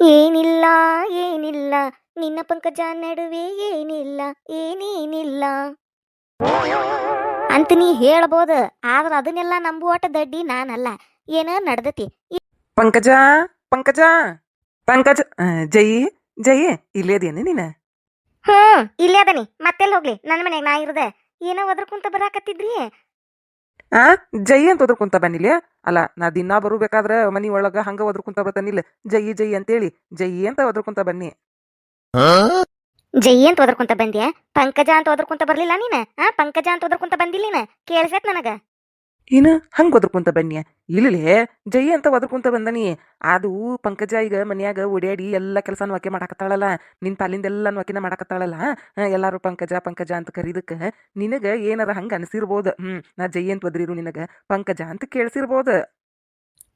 ಏನಿಲ್ಲ ಏನಿಲ್ಲ. ನಿನ್ನ ಪಂಕಜ ನಡುವೆ ಏನಿಲ್ಲ ಏನೇನಿಲ್ಲ. ಅಂತ ನೀ ಹೇಳ್ಬೋದು ಆದ್ರ ಅದನ್ನೆಲ್ಲ ನಂಬುವಟ ದಡ್ಡಿ ನಾನಲ್ಲ. ಏನ ನಡ್ದತಿ? ಪಂಕಜ ಪಂಕಜ ಪಂಕಜ ಆ, ಜೈ ಜೈ ಇಲ್ಲೇದೇನೆ ನೀನ? ಹ್ಮ್ ಇಲ್ಲೇ ಅದನಿ. ಮತ್ತೆಲ್ಲಿ ಹೋಗ್ಲಿ? ನನ್ನ ಮನೆಗೆ ನಾ ಇರದೆ. ಏನೋ ಒದರ್ಕುಂತ ಬರಾಕತ್ತಿದ್ರಿ? ಆ ಜೈ ಅಂತ ಒದ್ರಕುಂತ ಬನ್ನಿಲ್ಲ ಅಲ್ಲ ನಾ ದಿನಾ ಬರಬೇಕಾದ್ರೆ ಮನಿ ಒಳಗ ಹಂಗ ಒದ್ರಕುಂತ ಬರ್ತಾನಿಲ್ಲ ಜೈ ಜೈ ಅಂತೇಳಿ. ಜೈ ಅಂತ ಒದ್ರಕುಂತ ಬನ್ನಿ. ಜೈ ಅಂತ ಒದರ್ಕೊಂತ ಬಂದ್ಯಾ? ಪಂಕಜ ಅಂತ ಒದರ್ಕೊಂತ ಬರ್ಲಿಲ್ಲ ನೀನ? ಆ ಪಂಕಜ ಅಂತ ಒದರ್ಕೊಂತ ಬಂದಿಲ್ಲ ನೀನ? ಕೇಳ್ಸತ್ ನನಗ. ಏನ? ಹಂಗ ಒದ್ರಕುಂತ ಬನ್ನಿ. ಇಲ್ಲಲೇ ಜೈ ಅಂತ ಒದ್ರಕುಂತ ಬಂದನಿ. ಅದು ಪಂಕಜ ಈಗ ಮನ್ಯಾಗ ಓಡ್ಯಾಡಿ ಎಲ್ಲ ಕೆಲಸನ ಆಕೆ ಮಾಡಾಕತ್ತಾಳಲ್ಲ. ನಿನ್ ಪಾಲಿಂದೆಲ್ಲ ವಾಕ್ಯನ ಮಾಡಾಕತ್ತಾಳಲ್ಲ. ಆ, ಎಲ್ಲಾರು ಪಂಕಜ ಪಂಕಜ ಅಂತ ಕರೀದಕ್ಕ ನಿನಗೆ ಏನಾರ ಹಂಗ ಅನಿಸಿರ್ಬೋದು. ಹ್ಮ್ ನಾ ಜೈ ಅಂತ ಒದ್ರಿರು ನಿನಗ. ಪಂಕಜ ಅಂತ ಕೇಳಿಸಿರ್ಬೋದು.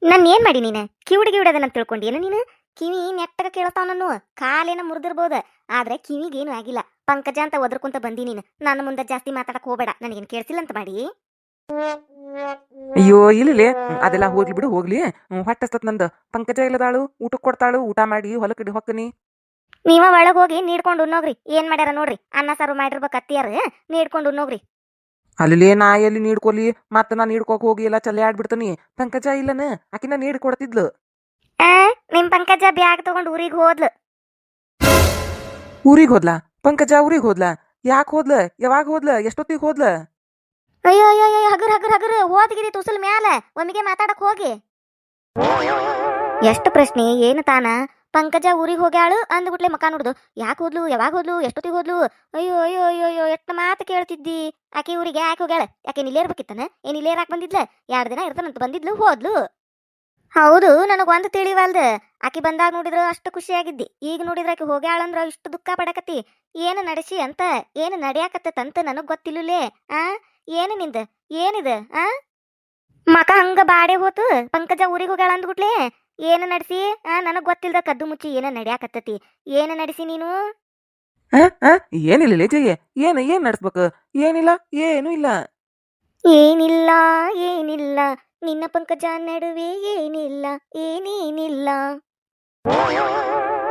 ನನ್ ಏನು ಮಾಡಿ ನೀನ? ಕಿವಿಡಿ ಗಿವಿಡದನ್ನ ಏನ ನೀನು? ಕಿವಿ ನೆಟ್ಟಗ ಕೇಳ್ತಾವ ನಾನು ಕಾಲೇನ ಮುರಿದಿರ್ಬೋದ. ಆದ್ರೆ ಕಿವಿಗೇನು ಆಗಿಲ್ಲ. ಪಂಕಜ ಅಂತ ಒದರ್ಕೊಂತ ಬಂದಿ ನೀನು. ನನ್ನ ಮುಂದೆ ಜಾಸ್ತಿ ಮಾತಾಡಕ್ ಹೋಗ್ಬೇಡ. ನನಗೇನು ಕೇಳಿಸಿಲ್ಲ ಅಂತ ಮಾಡಿ. ಅಯ್ಯೋ ಇಲ್ಲಿ ಅದೆಲ್ಲ ಹೋಗ್ಲಿ ಬಿಡು ಹೋಗ್ಲಿ. ಹೊಟ್ಟಸ್ತತ್ ನಂದು. ಪಂಕಜ ಇಲ್ಲದಾಳು ಊಟಕ್ಕೆ ಕೊಡ್ತಾಳು ಊಟ ಮಾಡಿ ಹೊಲ ಕಡೆ ಹೊಕ್ಕನಿ. ನೀವ ಒಳಗ್ ಹೋಗಿ ನೀಡ್ಕೊಂಡು ಉಣ್ಣೋಗ್ರಿ. ಏನ್ ಮಾಡ್ಯಾರ ನೋಡ್ರಿ. ಅನ್ನ ಸಾರು ಮಾಡಿರ್ಬೇಕು ಅತ್ತಿಯಾರ ನೀಡ್ಕೊಂಡು ಉಣ್ಣೋಗ್ರಿ. ಅಲ್ಲಿ ನಾ ಎಲ್ಲಿ ನೀಡ್ಕೊಲಿ? ಮತ್ತ ನಾ ನೀಡ್ಕೋಕ್ ಹೋಗಿ ಎಲ್ಲ ಚಲ್ಲೆ ಆಡ್ಬಿಡ್ತಾನಿ. ಪಂಕಜ ಇಲ್ಲನ? ಆಕಿನ ನೀಡ್ ಕೊಡ್ತಿದ್ಲು ಆ ನಿಮ್ ಪಂಕಜ ಬ್ಯಾಗ್ ತಗೊಂಡ್ ಊರಿಗೆ ಹೋದ್ಲು. ಊರಿಗ್ ಹೋದ್ಲಾ? ಪಂಕಜ ಊರಿಗ್ ಹೋದ್ಲಾ? ಯಾಕ್ ಹೋದ್ಲ? ಯಾವಾಗ ಹೋದ್ಲ? ಎಷ್ಟೊತ್ತಿಗೆ ಹೋದ್ಲ? ಅಯ್ಯೋ ಅಯ್ಯೋ ಅಯ್ಯೋ, ಹಗರ್ ಹಗರ್ ಹಗರ್ ಹೋದ್ಗಿದಿ ತುಸಲ್ ಮ್ಯಾಲ, ಒಮ್ಮಿಗೆ ಮಾತಾಡಕ್ ಹೋಗಿ. ಎಷ್ಟು ಪ್ರಶ್ನೆ, ಏನು ತಾನ? ಪಂಕಜ ಊರಿಗೆ ಹೋಗ್ಯಾಳು ಅಂದ್ಬಿಟ್ಲೆ ಮಕ ನೋಡ್ದು. ಯಾಕೆ ಹೋದ್ಲು, ಯಾವಾಗ ಹೋದ್ಲು, ಎಷ್ಟೊತ್ತಿಗೆ ಹೋದ್ಲು? ಅಯ್ಯೋ ಅಯ್ಯೋ ಅಯ್ಯೋ ಅಯ್ಯೋ, ಎಷ್ಟು ಮಾತು ಕೇಳ್ತಿದ್ದಿ? ಆಕೆ ಊರಿಗೆ ಯಾಕೆ ಹೋಗ್ಯಾಳ? ಯಾಕೆ ಏನು ಏನ್ ಇಲ್ಲೇರಾಕ್ ಬಂದಿದ್ಲ? ಎರಡು ದಿನ ಇರ್ತಾನಂತ ಬಂದಿದ್ಲು, ಹೋದ್ಲು. ಹೌದು, ನನಗ್ ಒಂದ್ ತಿಳಿವಲ್ದ. ಆಕಿ ಬಂದಾಗ ನೋಡಿದ್ರ ಅಷ್ಟು ಖುಷಿಯಾಗಿದ್ದಿ ಈಗ ನೋಡಿದ್ರ ಆಕಿ ಹೋಗ್ಯಾಳಂದ್ರ ಇಷ್ಟು ದುಃಖ ಪಡಕತ್ತಿ. ಏನು ನಡೆಸಿ ಅಂತ, ಏನು ನಡೆಯಾಕತ್ತಂತ ನನಗೆ ಗೊತ್ತಿಲ್ಲಲೇ, ಆ? ಏನು ನಿಂದ? ಏನಿದ ಆ? ಮಕ ಹಂಗ ಬಾಡೆ ಹೋತು ಪಂಕಜ ಊರಿಗೆ ಹೋಗ್ಯಾಳ ಅಂದ್ಬಿಟ್ಲೆ ಏನು ನಡೆಸಿ? ಆ ನನಗೆ ಗೊತ್ತಿಲ್ದ ಕದ್ದು ಮುಚ್ಚಿ ಏನ ನಡ್ಯಾಕತ್ತತಿ? ಏನು ನಡೆಸಿ ನೀನು? ಏನಿಲ್ಲ ಲೇಜಯ್ಯ ಏನು ಏನು ನಡ್ಸ್ಬೇಕು? ಏನಿಲ್ಲ ಏನು ಇಲ್ಲ. ಏನಿಲ್ಲ ಏನಿಲ್ಲ ನಿನ್ನ ಪಂಕಜ ನಡುವೆ ಏನಿಲ್ಲ ಏನೇನಿಲ್ಲ.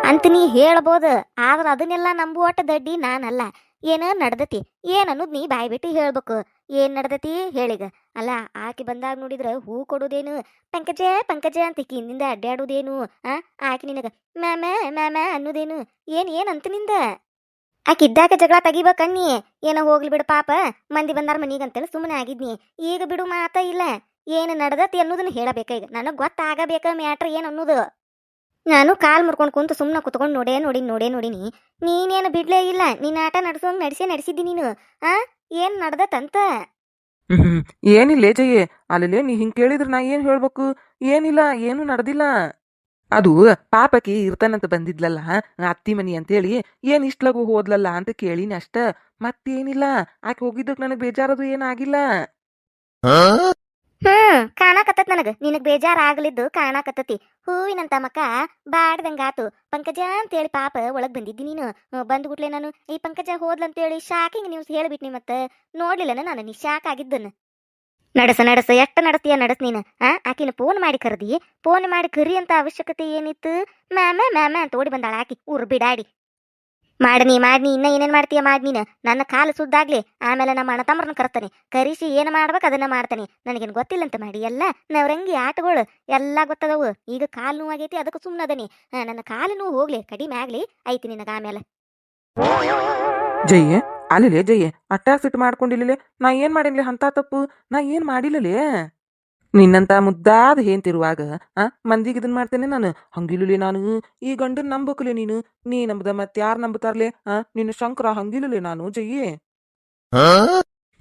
ಅಂತ ನೀ ಹೇಳ್ಬೋದು ಆದ್ರ ಅದನ್ನೆಲ್ಲ ನಂಬುವಟ ದಡ್ಡಿ ನಾನಲ್ಲ. ಏನ ನಡ್ದತಿ? ಏನನ್ನೋದು ಅನ್ನೋದ್ ನೀ ಬಾಯ್ಬಿಟ್ಟು ಹೇಳ್ಬೇಕು. ಏನ್ ನಡ್ದತಿ? ಹೇಳಿಗ. ಅಲ್ಲ, ಆಕಿ ಬಂದಾಗ ನೋಡಿದ್ರ ಹೂ ಕೊಡುದೇನು? ಪಂಕಜ ಪಂಕಜ ಅಂತ ಹಿಂದಿಂದ ಅಡ್ಡಾಡುದೇನು ಆ, ಆಕಿ ನಿನಗ ಮ್ಯಾಮ ಮ್ಯಾಮ ಅನ್ನೋದೇನು? ಏನ್ ಏನ್ ಅಂತ ನಿಂದ? ಆಕಿ ಇದ್ದಾಗ ಜಗಳ ತೆಗಿಬೇಕನ್ನಿ ಏನೋ ಹೋಗ್ಲಿ ಬಿಡು ಪಾಪ. ಮಂದಿ ಬಂದಾರ ಮನೀಗಂತೇಳಿ ಸುಮ್ಮನೆ ಆಗಿದ್ನಿ. ಈಗ ಬಿಡು ಮಾತ ಇಲ್ಲ. ಏನು ನಡ್ದತಿ ಅನ್ನೋದನ್ನ ಹೇಳಬೇಕ ಈಗ. ನನಗ್ ಗೊತ್ತಾಗಬೇಕ ಮ್ಯಾಟ್ರ್ ಏನ್ ಅನ್ನೋದು? ನಾನು ಕಾಲ್ ಮುರ್ಕೊಂಡು ಕುಂತು ಸುಮ್ಮನೆ ಕುತ್ಕೊಂಡು ನೋಡೇ ನೋಡಿ ನೋಡೇ, ನೋಡಿನಿ. ನೀನೇನು ಬಿಡ್ಲೇ ಇಲ್ಲ. ನಿನ್ನ ಆಟ ನಡ್ಸೋಂಗ್ ನಡ್ಸೇ ನಡೆಸಿದ್ದಿ ನೀನು. ಆ? ಏನ್ ನಡ್ದತಂತ? ಹ್ಮ್ ಏನಿಲ್ಲ ಜಯ್ಯ ಅಲ್ಲೇ ನೀ ಹಿಂಗ್ ಕೇಳಿದ್ರ ನಾ ಏನ್ ಹೇಳ್ಬೇಕು? ಏನಿಲ್ಲ ಏನು ನಡೆದಿಲ್ಲ. ಅದು ಪಾಪಕಿ ಇರ್ತಾನಂತ ಬಂದಿದ್ಲಲ್ಲ ಅತ್ತಿ ಮನಿ ಅಂತೇಳಿ ಏನ್ ಇಷ್ಟ ಲಗು ಹೋದ್ಲಲ್ಲ ಅಂತ ಕೇಳಿನಿ ಅಷ್ಟ. ಮತ್ತೇನಿಲ್ಲ ಆಕೆ ಹೋಗಿದ್ದಕ್ ನನಗ್ ಬೇಜಾರದು ಏನಾಗಿಲ್ಲ ಹ್ಮ್. ಕಾಣಾಕತ್ತತ್ ನನಗ. ನಿನಗ್ ಬೇಜಾರ್ ಆಗ್ಲಿದ್ದು ಕಾಣಾಕತ್ತತಿ. ಹೂವಿನಂತ ಮಕ್ಕ ಬಾಡ್ದಂಗಾತು. ಪಂಕಜ ಅಂತೇಳಿ ಪಾಪ ಒಳಗ್ ಬಂದಿದ್ದಿ ನೀನು. ಬಂದ್ಬಿಟ್ಲೆ ನಾನು ಈ ಪಂಕಜ ಹೋದ್ಲಂತೇಳಿ ಶಾಕಿಂಗ್ ನ್ಯೂಸ್ ಹೇಳ್ಬಿಟ್ನಿ ಮತ್ತ ನೋಡ್ಲಿಲ್ಲನ ನಾನು, ನೀ ಶಾಕ್ ಆಗಿದ್ದನ್ನ. ನಡಸ ನಡಸ, ಎಷ್ಟ ನಡಸ್ತೀಯ ನಡಸ್ ನೀನು. ಆ, ಆಕಿನ ಫೋನ್ ಮಾಡಿ ಕರ್ದಿ. ಫೋನ್ ಮಾಡಿ ಕರಿ ಅಂತ ಅವಶ್ಯಕತೆ ಏನಿತ್ತು? ಮ್ಯಾಮ ಮ್ಯಾಮ ಅಂತ ಓಡಿ ಬಂದಾಳ ಆಕಿ. ಊರು ಬಿಡಾಡಿ ಮಾಡನಿ, ಮಾಡ್ನಿ, ಇನ್ನ ಏನೇನ್ ಮಾಡ್ತೀಯ ಮಾಡ್ ನೀನು ನನ್ನ ಕಾಲು ಸುದ್ದಾಗ್ಲಿ, ಆಮೇಲೆ ನಮ್ಮ ಅಣ್ಣ ತಮ್ಮರನ್ನ ಕರ್ತಾನೆ ಕರಿಸಿ ಏನ್ ಮಾಡ್ಬೇಕು ಅದನ್ನ ಮಾಡ್ತಾನೆ. ನನಗೇನು ಗೊತ್ತಿಲ್ಲ ಅಂತ ಮಾಡಿ, ಎಲ್ಲ ನವರಂಗಿ ಆಟಗಳು, ಎಲ್ಲ ಗೊತ್ತದವು. ಈಗ ಕಾಲು ನೋವಾಗೈತಿ, ಅದಕ್ಕೆ ಸುಮ್ಮನದನಿ ನನ್ನ ಕಾಲು ನೋವು ಹೋಗ್ಲಿ, ಕಡಿಮೆ ಆಗ್ಲಿ, ಐತಿ ನಿನಗ ಆಮೇಲೆ. ಜಯ್ಯ ಅಲ್ಲಿಲೇ ಜಯ್ಯ ಅಟ್ಟಾಕ್ ಸಿಟ್ಟು ಮಾಡ್ಕೊಂಡಿಲ್ಲ ನಾ ಏನ್ ಮಾಡಿಲ್ಲ ಅಂತ ತಪ್ಪು? ನಾ ಏನ್ ಮಾಡಿಲ್ಲಲೇ? ನಿನ್ನಂತ ಮುದ್ದಾದ ಹೇಂತಿರುವಾಗ ಆ ಮಂದಿಗೆ ಇದನ್ ಮಾಡ್ತೇನೆ ನಾನು. ಹಂಗಿಲ್ಲಲೇ ನಾನು. ಈ ಗಂಡನ್ ನಂಬಕಲೆ ನೀನು. ನೀ ನಂಬದ ಮತ್ ಯಾರ್ ನಂಬುತ್ತಾರ್ಲೆ ಆ ನೀನು ಶಂಕರ ಹಂಗಿಲ್ಲಲೇ ನಾನು ಜಯ್ಯೆ.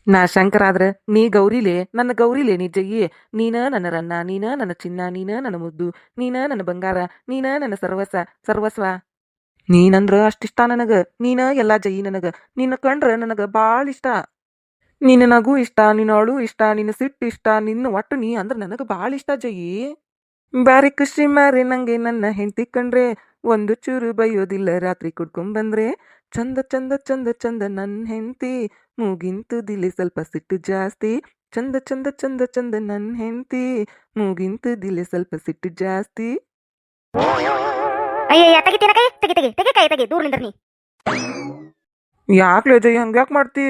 ನಾ ಶಂಕರ ಆದ್ರ ನೀ ಗೌರಿಲೆ? ನನ್ನ ಗೌರಿಲೆ ನೀ ಜಯ್ಯೆ? ನೀನ ನನ್ನ ರನ್ನ ನೀನ ನನ್ನ ಚಿನ್ನ ನೀನ ನನ್ನ ಮುದ್ದು ನೀನ ನನ್ನ ಬಂಗಾರ ನೀನ ನನ್ನ ಸರ್ವಸ ಸರ್ವಸ್ವ. ನೀನಂದ್ರ ಅಷ್ಟಿಷ್ಟ ನನಗ ನೀನ ಎಲ್ಲಾ ಜಯಿ ನನಗ. ನಿನ್ನ ಕಂಡ್ರ ನನಗ ಬಾಳ ಇಷ್ಟ. ನಿನ್ನ ನಗು ಇಷ್ಟ ನಿನ್ನ ಅಳು ಇಷ್ಟ ನಿನ್ನ ಸಿಟ್ಟು ಇಷ್ಟ ನಿನ್ನ ಒಟ್ಟು ನೀ ಅಂದ್ರೆ ನನಗೆ ಭಾಳ ಇಷ್ಟ ಜಯಿ. ಬಾರಿ ಖುಷಿ ಮಾರಿ ನಂಗೆ ನನ್ನ ಹೆಂಡತಿ ಕಂಡ್ರೆ ಒಂದು ಚೂರು ಬೈಯೋದಿಲ್ಲ ರಾತ್ರಿ ಕುಡ್ಕೊಂಬಂದ್ರೆ ಚಂದ ಚಂದ ಚಂದ ಚಂದ ನನ್ನ ಹೆಂಡತಿ ಮೂಗಿಂತು ದಿಲಿ ಸ್ವಲ್ಪ ಸಿಟ್ಟು ಜಾಸ್ತಿ. ಚಂದ ಚಂದ ಚಂದ ಚಂದ ನನ್ನ ಹೆಂಡತಿ ಮೂಗಿಂತು ದಿಲಿ ಸ್ವಲ್ಪ ಸಿಟ್ಟು ಜಾಸ್ತಿ. ಅಯ್ಯಯ್ಯ ತೆಗಿತೀನ ಕೈ ತೆಗಿ ತೆಗಿ ತೆಗಿ ಕೈ ತೆಗಿ ದೂರ ನಿಂದ್ರ ನೀ. ಯಾಕ್ಲೆ ಜೈ ಹಂಗ್ಯಾಕ್ ಮಾಡ್ತಿ?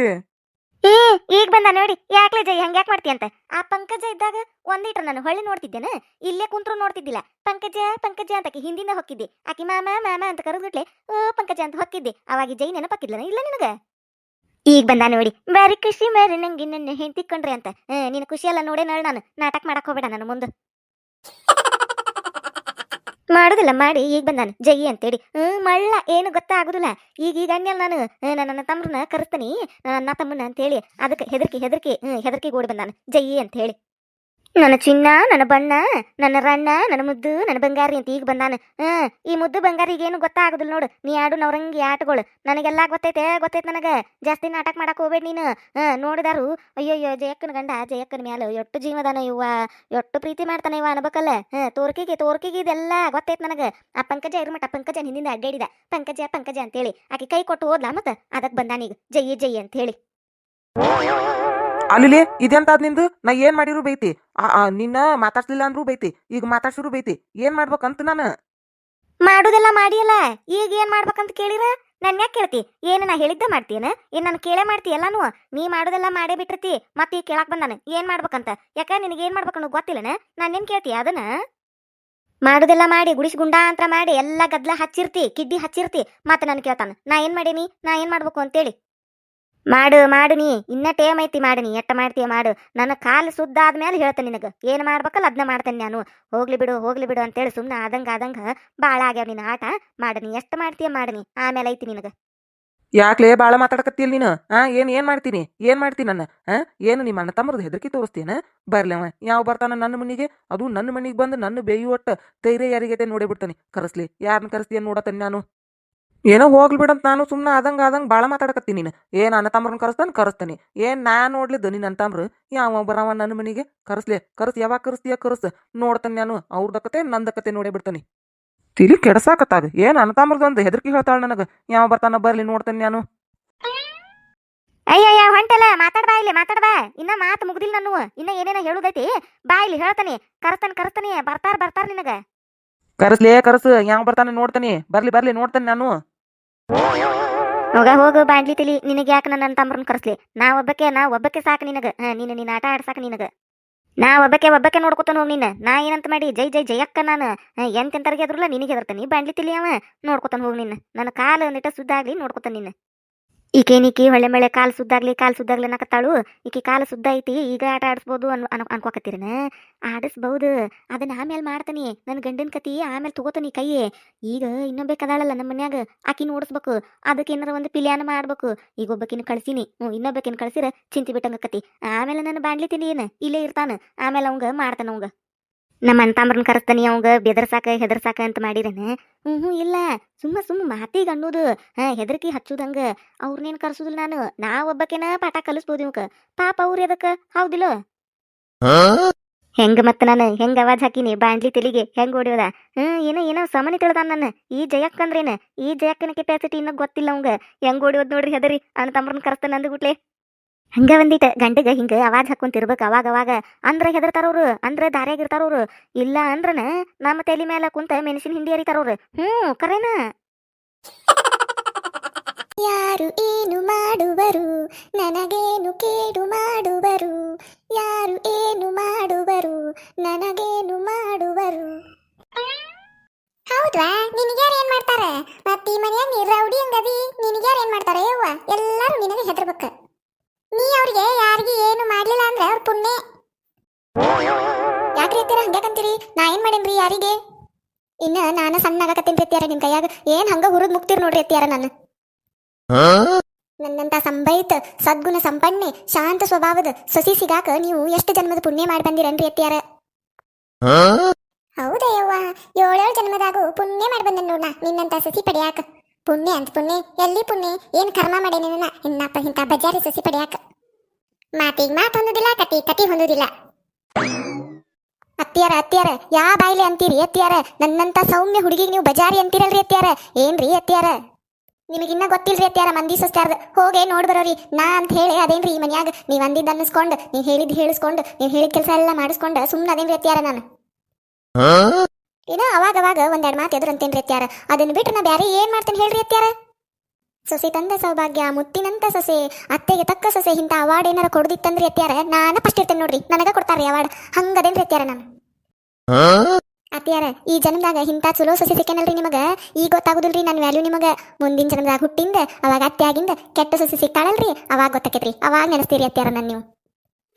ಏ ಈಗ ಬಂದ ನೋಡಿ. ಯಾಕ್ಲೆ ಜೈ ಹಂಗ್ಯಾಕ್ ಮಾಡ್ತಿ ಅಂತ? ಆ ಪಂಕಜ ಇದ್ದಾಗ ಒಂದೀಟ್ರ ನಾನು ಹೊಳ್ಳಿ ನೋಡ್ತಿದ್ದೇನೆ. ಇಲ್ಲೇ ಕುಂತ್ರು ನೋಡ್ತಿದ್ದಿಲ್ಲ. ಪಂಕಜ ಪಂಕಜ ಅಂತ ಆಕಿ ಹಿಂದಿಂದ ಹೊಕ್ಕಿದ್ದೆ. ಆಕಿ ಮಾಮ ಮಾಮ ಅಂತ ಕರೆದ್ಬಿಟ್ಲೆ, ಓ, ಪಂಕಜ ಅಂತ ಹೊಕ್ಕಿದ್ದೆ. ಅವಾಗ ಜೈ ನೆನಪಾಕಿದ್ಲನ ಇಲ್ಲ ನಿನಗ? ಈಗ ಬಂದ ನೋಡಿ. ಬಾರಿ ಖುಷಿ ಮಾರಿ, ನಂಗೆ ನನ್ನ ಹೆಂಡ್ತಿಕೊಂಡ್ರಿ ಅಂತ. ಹ್ಮ್ ನಿನ್ನ ಖುಷಿ ನೋಡೇ ನಾಳೆ ನಾನು ನಾಟಕ ಮಾಡಕ್ ಹೋಗ್ಬೇಡ ನಾನು ಮುಂದೆ. ಮಾಡುದಿಲ್ಲ, ಮಾಡಿ ಈಗ ಬಂದಾನ ಜೈ ಅಂತೇಳಿ. ಹ್ಮ್, ಮಳ್ಳ ಏನು ಗೊತ್ತಾಗುದಿಲ್ಲ. ಈಗ ಈಗ ಅನ್ಯಲ್ ನಾನು ನನ್ನ ತಮ್ಮನ ಕರ್ತನಿ ನನ್ನ ತಮ್ಮನ ಅಂತ ಹೇಳಿ ಅದಕ್ಕೆ ಹೆದರ್ಕಿ ಹೆದರ್ಕಿ, ಹ್ಮ್ ಹೆದರ್ಕಿ ಓಡಿ ಬಂದಾನ ಅಂತ ಹೇಳಿ ನನ್ನ ಚಿನ್ನ, ನನ್ನ ಬಣ್ಣ, ನನ್ನ ರಣ್ಣ, ನನ್ನ ಮುದ್ದು, ನನ್ನ ಬಂಗಾರಿ ಅಂತ ಈಗ ಬಂದಾನ. ಹ್ಮ್ ಈ ಮುದ್ದು ಬಂಗಾರಿಗೆ ಏನು ಗೊತ್ತಾಗುದಿಲ್ಲ ನೋಡು. ನೀ ಆಡು ನವರಂಗಿ ಆಟಗಳು. ನನಗೆಲ್ಲ ಗೊತ್ತೈತೆ ಗೊತ್ತೈತೆ ನನಗ. ಜಾಸ್ತಿ ನಾಟಕ ಮಾಡಕ್ ಹೋಗ್ಬೇಡ ನೀನು. ಹ್ಮ್ ನೋಡಿದಾರು. ಅಯ್ಯಯ್ಯೋ, ಜಯಕ್ಕನ ಗಂಡ, ಜಯಕ್ಕನ ಮ್ಯಾಲ ಎಟ್ಟು ಜೀವದಾನ ಇವ್ವ. ಎಟ್ಟು ಪ್ರೀತಿ ಮಾಡ್ತಾನೆ ಇವ ಅನ್ಬೇಕಲ್ಲ. ತೋರ್ಕಿಗೆ ತೋರ್ಕಿಗೆ ಇದೆಲ್ಲ ಗೊತ್ತೈತೆ ನನಗ. ಆ ಪಂಕಜ ಇರ್ಮಟ ಪಂಕಜ ಹಿಂದಿಂದ ಅಡ್ಡಾಡಿದ. ಪಂಕಜ ಪಂಕಜ ಅಂತೇಳಿ ಆಕೆ ಕೈ ಕೊಟ್ಟು ಹೋದ್ಲಾ ಮತ್ತ? ಅದಕ್ಕೆ ಬಂದಾನೀಗ ಜೈ ಜೈ ಅಂತ ಹೇಳಿ ಅಲ್ಲಿಲೆ ಇದೆಂತಾದ್ ನಿಂದು? ನಾ ಏನ್ ಮಾಡಿರು ಬೈತಿ. ನಿನ್ನ ಮಾತಾಡ್ಸಿಲ್ಲ ಅಂದ್ರೂ ಬೈತಿ. ಈಗ ಮಾತಾಡ್ಸಿರು ಬೈತಿ. ಏನ್ ಮಾಡ್ಬೇಕಂತ ನಾನು? ಮಾಡುದೆಲ್ಲ ಮಾಡಿಯಲ್ಲ. ಈಗ ಏನ್ ಮಾಡ್ಬೇಕಂತ ಕೇಳಿರ? ನನ್ ಯಾಕೆ ಕೇಳ್ತಿ? ಏನು ನಾ ಹೇಳಿದ್ದ ಮಾಡ್ತೀನ ಏನ್ ನಾನು ಕೇಳೇ ಮಾಡ್ತಿ ಎಲ್ಲಾನು ನೀ ಮಾಡೋದೆಲ್ಲ ಮಾಡೇ ಬಿಟ್ಟಿರ್ತಿ. ಮತ್ತೆ ಈಗ ಕೇಳಾಕ್ ಬಂದಾನ. ಏನ್ ಮಾಡ್ಬೇಕಂತ? ಯಾಕ ನಿನಗೆ ಏನ್ ಮಾಡ್ಬೇಕನ್ನೋ ಗೊತ್ತಿಲ್ಲನ? ನಾನೇನ್ ಕೇಳ್ತಿ ಅದನ್ನ? ಮಾಡುದೆಲ್ಲ ಮಾಡಿ, ಗುಡಿಸ್ ಗುಂಡಾ ಅಂತ ಮಾಡಿ, ಎಲ್ಲ ಗದ್ದಲ ಹಚ್ಚಿರ್ತಿ, ಕಿಡ್ಡಿ ಹಚ್ಚಿರ್ತಿ. ಮತ್ತೆ ನಾನು ಕೇಳ್ತಾನ, ನಾ ಏನ್ ಮಾಡೇನಿ? ನಾ ಏನ್ ಮಾಡ್ಬೇಕು ಅಂತೇಳಿ. ಮಾಡು ಮಾಡು ನೀ. ಇನ್ನ ಟೇಮ್ ಐತಿ ಮಾಡು ನೀ. ಎಟ್ಟ ಮಾಡ್ತೀಯ ಮಾಡು. ನನ್ನ ಕಾಲು ಸುದ್ದ ಆದ್ಮೇಲೆ ಹೇಳ್ತೇನೆ ನಿನಗ. ಏನ್ ಮಾಡ್ಬೇಕಲ್ಲ ಅದನ್ನ ಮಾಡ್ತೇನೆ ನಾನು. ಹೋಗ್ಲಿ ಬಿಡು ಹೋಗ್ಲಿ ಬಿಡು ಅಂತೇಳಿ ಸುಮ್ಮನೆ ಆದಂಗ ಆದಂಗ ಬಾಳ ಆಗ್ಯಾವ ನಿನ್ನ ಆಟ. ಮಾಡನಿ ಎಷ್ಟು ಮಾಡ್ತೀಯ ಮಾಡನಿ ಆಮೇಲೆ ಐತಿ ನಿನಗ. ಯಾಕ್ಲೆ ಬಾಳ ಮಾತಾಡಕತ್ತಿಲ್ ನೀನು? ಆ, ಏನ್ ಏನ್ ಮಾಡ್ತೀನಿ? ಏನ್ ಮಾಡ್ತೀನಿ ನನ್ನ? ಆ, ಏನು ನಿಮ್ಮ ಅಣ್ಣ ತಮ್ಮರದು ಹೆದರಿಕೆ ತೋರಿಸ್ತೀನ ಬರ್ಲಿ ಅವ. ಯಾವ ಬರ್ತಾನ ನನ್ನ ಮನಿಗೆ? ಅದು ನನ್ನ ಮನಿಗೆ ಬಂದು ನನ್ನ ಬೇಯುವಟ್ಟ ತೈರೆ ಯಾರಿಗೈತೆ ನೋಡೇ ಬಿಡ್ತಾನೆ. ಕರೆಸ್ಲಿ. ಯಾರನ್ನ ಕರೆಸ್ತೀಯ ನೋಡತಾನೆ ನಾನು? ಏನೋ ಹೋಗ್ಲಿ ಬಿಡಂತ ನಾನು ಸುಮ್ಮನೆ ಆದಂಗ ಆದಂಗ ಬಾಳ ಮಾತಾಡಕತ್ತೀನಿ ನೀನು. ಏನ್ ಅನ್ನ ತಮ್ಮರನ್ನ ಕರೆಸ್ತಾನೆ ಕರೆಸ್ತಾನೆ. ಏನ್ ನಾ ನೋಡ್ಲಿದ್ದು ನಿನ್ನ ಅಣ್ಣ ತಮ್ರು ಯಾವ ಬರವ ನನ್ನ ಮನಿಗೆ. ಕರೆಸ್ಲೆ ಕರೆಸ್ ಯಾವಾಗ ಕರೆಸ್ತೀಯ ಕರೆಸ್. ನೋಡ್ತಾನೆ ನಾನು ಅವ್ರದಕ್ಕತೆ ನಂದಕ್ಕತೆ ನೋಡೇ ಬಿಡ್ತಾನೆ. ತಿಳಿ ಕೆಡಸಾಕತ್ತಾಗ. ಏನ್ ಅಣ್ಣ ಒಂದ್ ಹೆದರ್ಕಿ ಹೇಳ್ತಾಳ ನನಗ. ಯಾವ ಬರ್ತಾನ ಬರ್ಲಿ ನೋಡ್ತಾನೆ ನಾನು. ಅಯ್ಯಯ್ಯ ಹೊಂಟಲ್ಲ. ಮಾತಾಡ್ ಬಾ ಇಲ್ಲಿ ಮಾತಾಡ್ ಬಾ ಇನ್ನ ಮಾತು ಮುಗ್ದಿಲ್ಲ ನಾನು ಇನ್ನ ಏನೇನ ಹೇಳುದೈತಿ. ಬಾ ಇಲ್ಲಿ ಹೇಳ್ತಾನೆ. ಕರೆಸ್ತಾನೆ ಕರೆಸ್ತಾನೆ. ಬರ್ತಾರ ಬರ್ತಾರ ನಿನಗ. ಕರೆಸ್ಲೇ ಕರೆಸ್. ಯಾವ ಬರ್ತಾನೆ ನೋಡ್ತಾನೆ. ಬರ್ಲಿ ಬರ್ಲಿ ನೋಡ್ತಾನೆ ನಾನು. ಹೋಗ ಹೋಗು ಬಾಂಡ್ಲಿ ತಿಳಿ ನಿನಗೆ ಯಾಕೆ ನನ್ನ ತಮ್ಮರನ್ನ ಕರೆಸ್ಲಿ? ನಾ ಒಬ್ಬಕ್ಕೆ ನಾ ಒಬ್ಬಕ್ಕೆ ಸಾಕು ನಿನಗ. ನೀನು ನೀನು ಆಟ ಆಡ್ಸಾಕ ನಿನಗ. ನಾ ಒಬ್ಬಕ್ಕೆ ಒಬ್ಬಕ್ಕೆ ನೋಡ್ಕೊತಾನೆ ಹೋಗಿ ನಿನ್ನ ನಾ ಏನಂತ ಮಾಡಿ, ಜೈ ಜೈ, ಜಯಕ್ಕ ನಾನು. ಎಂತೆಂತರ್ಗೆ ಎದ್ರಲ್ಲ ನಿನಗೆ ಹೆದರ್ತಾನೆ ಬಾಂಡ್ಲಿ ತಿಳಿ ಅವ. ನೋಡ್ಕೊತಾನೆ ಹೋಗ್ ನಿನ್ನ ನನ್ನ ಕಾಲು ಒಂದಿಟ ಸುದ್ದಾಗ್ಲಿ ನೋಡ್ಕೊತಾನೆ ನಿನ್ನ ಈಕೇನಿಕಿ ಹೊಳೆ ಮಳೆ ಕಾಲು ಸುದ್ದಾಗ್ಲಿ ಕಾಲು ಸುದ್ದಾಗ್ಲಿ ಅನ್ನಕತ್ತಾಳು. ಈಕಿ ಕಾಲು ಸುದ್ದ ಐತಿ, ಈಗ ಆಟ ಆಡಿಸ್ಬೋದು ಅನ್ ಅನ್, ಅನ್ಕೋಕತ್ತೀರನ? ಆಡಿಸ್ಬಹುದು ಅದನ್ನ ಆಮೇಲೆ ಮಾಡ್ತಾನೆ. ನನ್ನ ಗಂಡನ ಕತಿ ಆಮೇಲೆ ತಗೋತನಿ ಕೈ ಈಗ ಇನ್ನೊಬ್ಬೇಕದಾಳಲ್ಲ ನಮ್ಮ ಮನ್ಯಾಗ, ಆಕಿನ ಓಡಿಸ್ಬೇಕು. ಅದಕ್ಕೆ ಏನಾರ ಒಂದು ಪಿಲ್ಯಾನ ಮಾಡ್ಬೇಕು. ಈಗ ಒಬ್ಬಕಿನ ಕಳ್ಸಿನಿ. ಹ್ಞೂ, ಇನ್ನೊಬ್ಬಕಿನ ಕಳ್ಸಿರ ಚಿಂತಿ ಬಿಟ್ಟಂಗಕತಿ ಆಮೇಲೆ ನನ್ನ ಬಾಂಡ್ಲಿ ಏನು ಏನ? ಇಲ್ಲೇ ಇರ್ತಾನ. ಆಮೇಲೆ ಅವಂಗ ಮಾಡ್ತಾನ ಅವಂಗ. ನಮ್ಮ ಅಣ್ಣ ಕರೆಸ್ತಾನೆ ಅವಂಗ ಬೆದರ್ಸಾಕ ಹೆದರ್ಸಾಕ ಅಂತ ಮಾಡಿರನ? ಹ್ಞೂ ಹ್ಞೂ ಇಲ್ಲ. ಸುಮ್ಮ ಸುಮ್ಮ ಮಾತಿಗೆ ಅನ್ನೋದು ಹಾ ಹೆದರ್ಕಿ ಹಚ್ಚುದಂಗ ಅವ್ರನ್ನೇನು ಕರ್ಸುದಿಲ್ಲ ನಾನು. ನಾ ಒಬ್ಬಕೇನ ಪಾಠ ಕಲಿಸ್ಬೋದು ಇವಕ್ಕ ಪಾಪ ಅವ್ರು ಎದಕ್ಕ? ಹೌದಿಲ್ಲ? ಹೆಂಗ ಮತ್ತೆ ನಾನು? ಹೆಂಗ ಅವಾಜ್ ಹಾಕಿನಿ? ಬಾಂಡ್ಲಿ ತೆಲಿಗೆ ಹೆಂಗ ಓಡಿಯೋದ? ಹ್ಮ್ ಏನೋ ಏನೋ ಸಮನಿ ತಿಳ್ದಾನ ನನ್ನ ಈ ಜಯಕ್ ಅಂದ್ರೇನ ಈ ಜಯಕ್ಕನ ಕೆಪಾಸಿಟಿ ಇನ್ನೂ ಗೊತ್ತಿಲ್ಲ ಅವಂಗ. ಹೆಂಗ್ ಓಡಿಯೋದ್ ನೋಡ್ರಿ ಹೆದರಿ? ಅಣ್ಣ ತಮ್ಮರನ್ನ ಕರೆಸ್ತಾನೆ ಅಂದ್ಬಿಟ್ಲೆ ಹಂಗ ಬಂದಿತ್ತು ಗಂಡಗ ಹಿಂಗ ಅವಾಜ್ ಹಾಕೊಂತಿರ್ಬೇಕು ಅವಾಗ ಅವಾಗ. ಅಂದ್ರ ಹೆದರ್ತಾರವ್ರು ಅಂದ್ರ ದಾರ್ಯಾಗ ಇರ್ತಾರವ್ರು ಇಲ್ಲ ಅಂದ್ರನ ನಮ್ಮ ತಲೆ ಮೇಲೆ ಕುಂತ ಮೆಣಸಿನ ಹಿಂಡಿ ಅರಿತಾರವ್ರು ಹ್ಞೂ ಕರೇನ ಯಾರು ಏನು ಮಾಡುವರು? ನನಗೇನು ಕೇಡು ಮಾಡುವರು? ಯಾರು ಏನು ಮಾಡುವರು? ನನಗೇನು ಮಾಡುವರು? ಹೌದ್ವಾ? ನಿನಗ್ಯಾರು ಏನ್ ಮಾಡ್ತಾರೆ? ಮತ್ತೆ ಈ ಮನ್ಯಾಗ ನೀರೌಡಿ ಹಂಗದಿ ನಿನಗ್ಯಾರು ಏನ್ ಮಾಡ್ತಾರೆ? ಯವ್ವ, ಎಲ್ಲಾರು ನಿನಗೆ ಹೆದರ್ಬೇಕ. ನೀ ಅವ್ರಿಗೆ ಯಾರಿಗೆ ಏನು ಮಾಡ್ಲಿಲ್ಲ ಅಂದ್ರೆ ಅವ್ರ ಪುಣ್ಯ. ಯಾಕ್ರಿ ಅಂತೀರ? ಹಂಗ್ಯಾಕಂತೀರಿ ನಾ ಏನ್ ಮಾಡೇನ್ರಿ ಯಾರಿಗೆ? ಇನ್ನ ನಾನು ಸಣ್ಣಾಗಕತ್ತೀನಿ ಅತ್ಯಾರ ನಿಮ್ ಕೈಯಾಗ. ಏನ್ ಹಂಗ ಹುರಿದ್ ಮುಕ್ತಿರ್ ನೋಡ್ರಿ ಅತ್ತಿಯಾರ ನಾನು ನನ್ನಂತ ಸಂಭೈತ ಸದ್ಗುಣ ಸಂಪನ್ನೆ, ಶಾಂತ ಸ್ವಭಾವದ ಸಸಿ ಸಿಗಾಕ ನೀವು ಎಷ್ಟು ಜನ್ಮದ ಪುಣ್ಯ ಮಾಡಿ ಬಂದಿರನ್ರಿ ಅತ್ತಿಯಾರ ಹೌದಯ್ಯವ್ವ ಯವ್ವ ಏಳೇಳು ಜನ್ಮದಾಗೂ ಪುಣ್ಯ ಮಾಡಿ ಬಂದ ನೋಡ ನಿನ್ನಂತ ಸಸಿ ಪಡಿಯಾಕ. ಪುಣ್ಯ ಅಂತ ಪುಣ್ಯ, ಎಲ್ಲಿ ಪುಣ್ಯ? ಏನ್ ಕರ್ಮ ಮಾಡಿ ನಿನ್ನ ಇನ್ನಪ್ಪ ಬಜಾರಿ ಸಸಿ ಪಡಿಯಾಕ. ಮಾತಿಗೆ ಮಾತು ಹೊಂದುದಿಲ್ಲ, ಕತಿ ಕತಿ ಹೊಂದುದಿಲ್ಲ. ಅತ್ತಿಯಾರ ಅತ್ತಿಯಾರ, ಯಾ ಬಾಯಿಲಿ ಅಂತೀರಿ ಅತ್ತಿಯಾರ? ನನ್ನಂತ ಸೌಮ್ಯ ಹುಡುಗಿಗೆ ನೀವು ಬಜಾರಿ ಅಂತೀರಲ್ರಿ ಅತ್ತಿಯಾರ? ಏನ್ರಿ ಅತ್ತಿಯಾರ? ನಿಮಗಿನ್ನ ಗೊತ್ತಿಲ್ರಿ ಅತ್ತಿಯಾರ ಮಂದಿ ಸಸ್ತಾರ್ದ ಹೋಗೇ ನೋಡ್ ಬರೋರಿ. ನಾ ಅಂತ ಹೇಳಿ ಅದೇನ್ರಿ ಈ ಮನ್ಯಾಗ? ನೀವ್ ಅಂದಿದ್ದು ಅನ್ನಿಸ್ಕೊಂಡು, ನೀವ್ ಹೇಳಿದ್ ಹೇಳಿಸ್ಕೊಂಡು, ನೀವ್ ಹೇಳಿದ ಕೆಲಸ ಎಲ್ಲ ಮಾಡಿಸ್ಕೊಂಡು ಸುಮ್ಮನೆ ಅದೇನ್ರಿ ಅತ್ತಿಯಾರ ನಾನು. ಏನೋ ಅವಾಗ ಅವಾಗ ಒಂದೆರಡು ಮಾತು ಎದುರು ಅಂತೇನ್ರಿ ಅತ್ಯಾರ ಅದನ್ನ ಬಿಟ್ಟು ನಾ ಬ್ಯಾರೆ ಏನ್ ಮಾಡ್ತೇನೆ ಹೇಳ್ರಿ ಅತ್ಯಾರ ಸೊಸೆ ತಂದ ಸೌಭಾಗ್ಯ, ಮುತ್ತಿನಂತ ಸೊಸೆ, ಅತ್ತೆಗೆ ತಕ್ಕ ಸೊಸೆ ಇಂಥ ಅವಾರ್ಡ್ ಏನಾರ ಕೊಡ್ದಿತ್ತಂದ್ರಿ ಅತ್ಯಾರ ನಾನು ಫಸ್ಟ್ ಇರ್ತೇನೆ ನೋಡ್ರಿ, ನನಗ ಕೊಡ್ತಾರ್ರಿ ಅವಾರ್ಡ್ ಹಂಗದೇನ್ರಿ ಅತ್ಯಾರ ನಾನು? ಅತ್ಯಾರ ಈ ಜನ್ಮದಾಗ ಇಂಥ ಚಲೋ ಸೊಸೆ ಸಿಕ್ಕೇನಲ್ರಿ ನಿಮಗ? ಈಗ ಗೊತ್ತಾಗುದಿಲ್ರಿ ನನ್ನ ವ್ಯಾಲ್ಯೂ ನಿಮಗೆ. ಮುಂದಿನ ಜನ್ಮದಾಗ ಹುಟ್ಟಿಂದ, ಅವಾಗ ಅತ್ತೆ ಆಗಿಂದ ಕೆಟ್ಟ ಸೊಸೆ ಸಿಕ್ಕಾಳಲ್ರಿ ಅವಾಗ ಗೊತ್ತಾಕೈತ್ರಿ. ಅವಾಗ ನೆನಸ್ತೀರಿ ಅತ್ಯಾರ ನನ್ನ ನೀವು.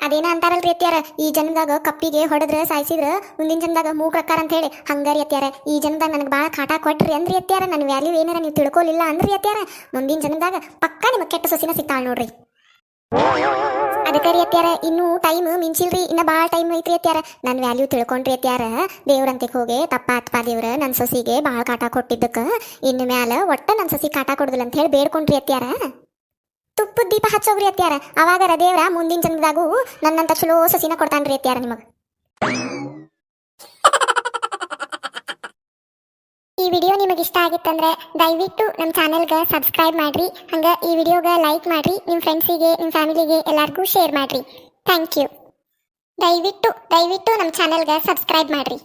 ಅದೇನ ಅಂತಾರಲ್ರಿ ಅತ್ಯಾರ ಈ ಜನ್ಮದಾಗ ಕಪ್ಪಿಗೆ ಹೊಡೆದ್ರ, ಸಾಯಿಸಿದ್ರ, ಮುಂದಿನ ಜನ್ಮದಾಗ ಮೂಗ್ ರಕ್ಕಾರ ಅಂತ ಹೇಳಿ. ಹಂಗಾರಿ ಅತ್ಯಾರ ಈ ಜನ್ಮದಾಗ ನನಗೆ ಭಾಳ ಕಾಟ ಕೊಟ್ರಿ ಅಂದ್ರಿ ಅತ್ಯಾರ ನನ್ನ ವ್ಯಾಲ್ಯೂ ಏನಾರ ನೀವು ತಿಳ್ಕೊಲಿಲ್ಲ ಅಂದ್ರಿ ಅತ್ಯಾರ ಮುಂದಿನ ಜನ್ಮದಾಗ ಪಕ್ಕಾ ನಿಮಗೆ ಕೆಟ್ಟ ಸೊಸಿನ ಸಿಗ್ತಾಳ ನೋಡ್ರಿ. ಅದಕ್ಕೆ ರೀ ಅತ್ಯಾರ ಇನ್ನೂ ಟೈಮ್ ಮಿಂಚಿಲ್ರಿ, ಇನ್ನ ಭಾಳ ಟೈಮ್ ಐತ್ರಿ ಅತ್ಯಾರ ನನ್ನ ವ್ಯಾಲ್ಯೂ ತಿಳ್ಕೊಂಡ್ರಿ ಅತ್ಯಾರ ದೇವ್ರಂತಕ್ಕೆ ಹೋಗಿ, ತಪ್ಪ ಅತ್ಪ ದೇವ್ರ ನನ್ನ ಸೊಸಿಗೆ ಭಾಳ ಕಾಟ ಕೊಟ್ಟಿದ್ದಕ್ಕ. ಇನ್ನು ಮ್ಯಾಲ ಒಟ್ಟ ನನ್ನ ಸೊಸಿ ಕಾಟ ಕೊಡುದಿಲ್ಲ ಅಂತ ಹೇಳಿ ಬೇಡ್ಕೊಂಡ್ರಿ ಅತ್ಯಾರ ತುಪ್ಪದ ದೀಪ ಹಚ್ಚೋಗ್ರಿ ಅತ್ಯಾರ ಅವಾಗರ ದೇವ್ರ ಮುಂದಿನ ಜನ್ಮದಾಗೂ ನನ್ನಂತ ಚಲೋ ಸಸಿನ ಕೊಡ್ತಾನ್ರಿ ಅತ್ಯಾರ ನಿಮಗೆ. ಈ ವಿಡಿಯೋ ನಿಮಗೆ ಇಷ್ಟ ಆಗಿತ್ತಂದ್ರೆ ದಯವಿಟ್ಟು ನಮ್ಮ ಚಾನೆಲ್ಗೆ ಸಬ್ಸ್ಕ್ರೈಬ್ ಮಾಡ್ರಿ. ಹಂಗೆ ಈ ವಿಡಿಯೋಗೆ ಲೈಕ್ ಮಾಡ್ರಿ. ನಿಮ್ಮ ಫ್ರೆಂಡ್ಸಿಗೆ ನಿಮ್ಮ ಫ್ಯಾಮಿಲಿಗೆ ಎಲ್ಲರಿಗೂ ಶೇರ್ ಮಾಡ್ರಿ. ಥ್ಯಾಂಕ್ ಯು ದಯವಿಟ್ಟು ದಯವಿಟ್ಟು ನಮ್ಮ ಚಾನೆಲ್ಗೆ ಸಬ್ಸ್ಕ್ರೈಬ್ ಮಾಡ್ರಿ.